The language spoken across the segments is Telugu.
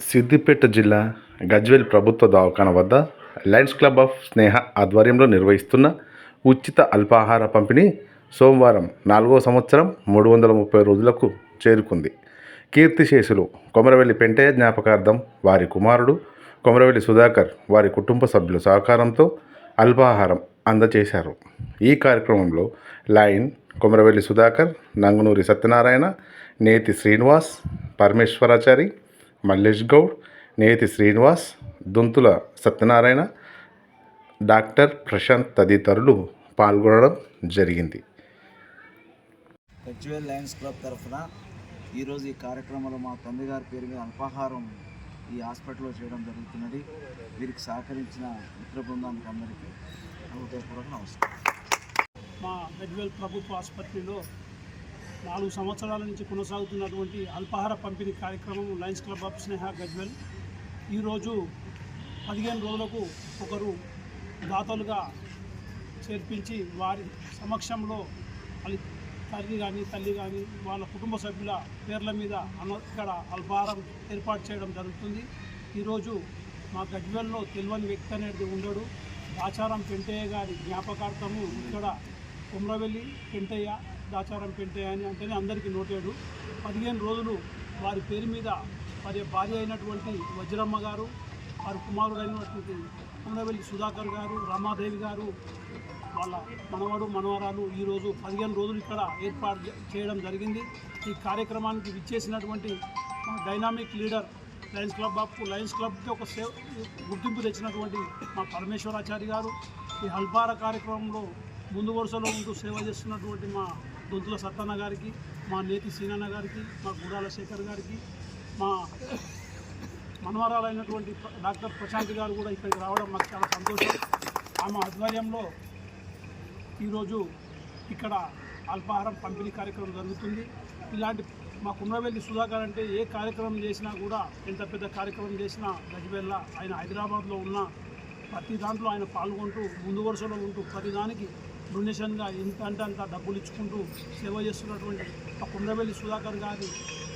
సిద్దిపేట జిల్లా గజ్వేల్ ప్రభుత్వ దవాఖాన వద్ద లయన్స్ క్లబ్ ఆఫ్ స్నేహ ఆధ్వర్యంలో నిర్వహిస్తున్న ఉచిత అల్పాహార పంపిణీ సోమవారం నాలుగో సంవత్సరం మూడు వందల ముప్పై రోజులకు చేరుకుంది. కీర్తిశేషులు కొమరవెల్లి పెంటయ్య జ్ఞాపకార్థం వారి కుమారుడు కొమరవెల్లి సుధాకర్ వారి కుటుంబ సభ్యుల సహకారంతో అల్పాహారం అందజేశారు ఈ కార్యక్రమంలో లైన్ కొమరవెల్లి సుధాకర్ నంగునూరి సత్యనారాయణ నేతి శ్రీనివాస్ పరమేశ్వరాచారి మల్లేష్ గౌడ్ నేతి శ్రీనివాస్ దుంతుల సత్యనారాయణ డాక్టర్ ప్రశాంత్ తదితరులు పాల్గొనడం జరిగింది. గజ్వేల్ లయన్స్ క్లబ్ తరఫున ఈరోజు ఈ కార్యక్రమంలో మా తండ్రి గారి పేరు మీద అల్పాహారం ఈ హాస్పిటల్లో చేయడం జరుగుతున్నది. వీరికి సహకరించిన మిత్ర బృందానికి అందరికీ హృదయపూర్వక నమస్కారం. మా గజ్వేల్ ప్రభుత్వ ఆసుపత్రిలో నాలుగు సంవత్సరాల నుంచి కొనసాగుతున్నటువంటి అల్పాహార పంపిణీ కార్యక్రమం Lions Club of Sneha Gajwel. ఈరోజు పదిహేను రోజులకు ఒకరు దాతలుగా చేర్పించి వారి సమక్షంలో వాళ్ళ తల్లి కానీ తల్లి కానీ వాళ్ళ కుటుంబ సభ్యుల పేర్ల మీద అన్న ఇక్కడ అల్పాహారం ఏర్పాటు చేయడం జరుగుతుంది. ఈరోజు మా గజ్వెల్లో తెలియని వ్యక్తి అనేది ఉండడు. ఆచారం పెంటయ్య గారి జ్ఞాపకార్థము ఇక్కడ కుమ్రవెల్లి పెంటయ్య దాచారం పెంటే అని అంటేనే అందరికీ నోటాడు. పదిహేను రోజులు వారి పేరు మీద వారి భార్య అయినటువంటి వజ్రమ్మ గారు వారి కుమారుడు అయినటువంటి కుమ్రవెల్లి సుధాకర్ గారు రమాదేవి గారు వాళ్ళ మనవడు మనవరాలు ఈరోజు పదిహేను రోజులు ఇక్కడ ఏర్పాటు చేయడం జరిగింది. ఈ కార్యక్రమానికి విచ్చేసినటువంటి dynamic leader Lions Club of Lions క్లబ్కి ఒక సేవ గుర్తింపు తెచ్చినటువంటి మా పరమేశ్వరాచారి గారు. ఈ హల్పార కార్యక్రమంలో ముందు వరుసలో ఉంటూ సేవ చేస్తున్నటువంటి మా దొంతుల సత్తన్న గారికి మా నేతి సీనన్న గారికి మా గుడాల శేఖర్ గారికి మా మనవరాలైనటువంటి డాక్టర్ ప్రశాంత్ గారు కూడా ఇక్కడికి రావడం మాకు చాలా సంతోషం. ఆమె ఆధ్వర్యంలో ఈరోజు ఇక్కడ అల్పాహారం పంపిణీ కార్యక్రమం జరుగుతుంది. ఇలాంటి మా కుండ్రవెల్లి సుధాకర్ అంటే ఏ కార్యక్రమం చేసినా కూడా ఎంత పెద్ద కార్యక్రమం చేసినా గజ్వేల్ల ఆయన హైదరాబాద్లో ఉన్న ప్రతి దాంట్లో ఆయన పాల్గొంటూ ముందు వరుసలో ఉంటూ ప్రతిదానికి డొనేషన్గా ఇంత అంటే అంత డబ్బులు ఇచ్చుకుంటూ సేవ చేస్తున్నటువంటి ఆ కుండవెల్లి సుధాకర్ గారి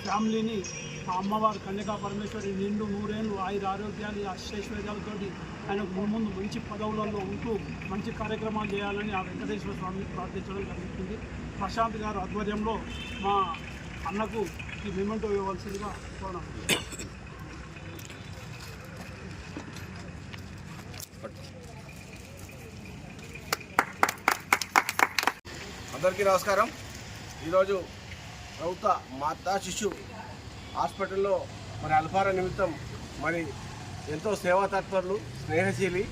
ఫ్యామిలీని మా అమ్మవారు కన్యకా పరమేశ్వరి నిండు నూరేళ్ళు ఆయుర ఆరోగ్యాలు అశ్వైశ్వర్యాలతోటి ఆయన ముందు మంచి పదవులలో ఉంటూ మంచి కార్యక్రమాలు చేయాలని ఆ వెంకటేశ్వర స్వామిని ప్రార్థించడం జరుగుతుంది. ప్రశాంత్ గారు ఆధ్వర్యంలో మా అన్నకు ఈ మెమెంటో ఇవ్వవలసిందిగా కోరడం అందరికీ నమస్కారం. ఈరోజు ప్రభుత్వ మాతా శిశు హాస్పిటల్లో మరి అల్పార నిమిత్తం మరి ఎంతో సేవా తత్పరులు స్నేహశీలి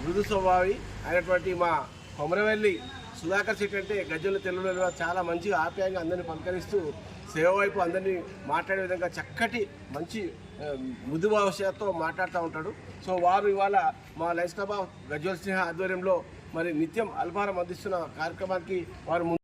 మృదు స్వభావి అయినటువంటి మా కొమరవెల్లి సుధాకర్ శెట్టి అంటే గజ్జల తెలుగులో చాలా మంచిగా ఆప్యాయంగా అందరినీ పలకరిస్తూ సేవ వైపు అందరినీ మాట్లాడే విధంగా చక్కటి మంచి ఆ, మృదు భాషతో మాట్లాడుతూ ఉంటాడు. సో వారు ఇవాళ మా Lions Club of Gajwel Sneha ఆధ్వర్యంలో మరి నిత్యం అల్పారం అందిస్తున్న కార్యక్రమానికి వారు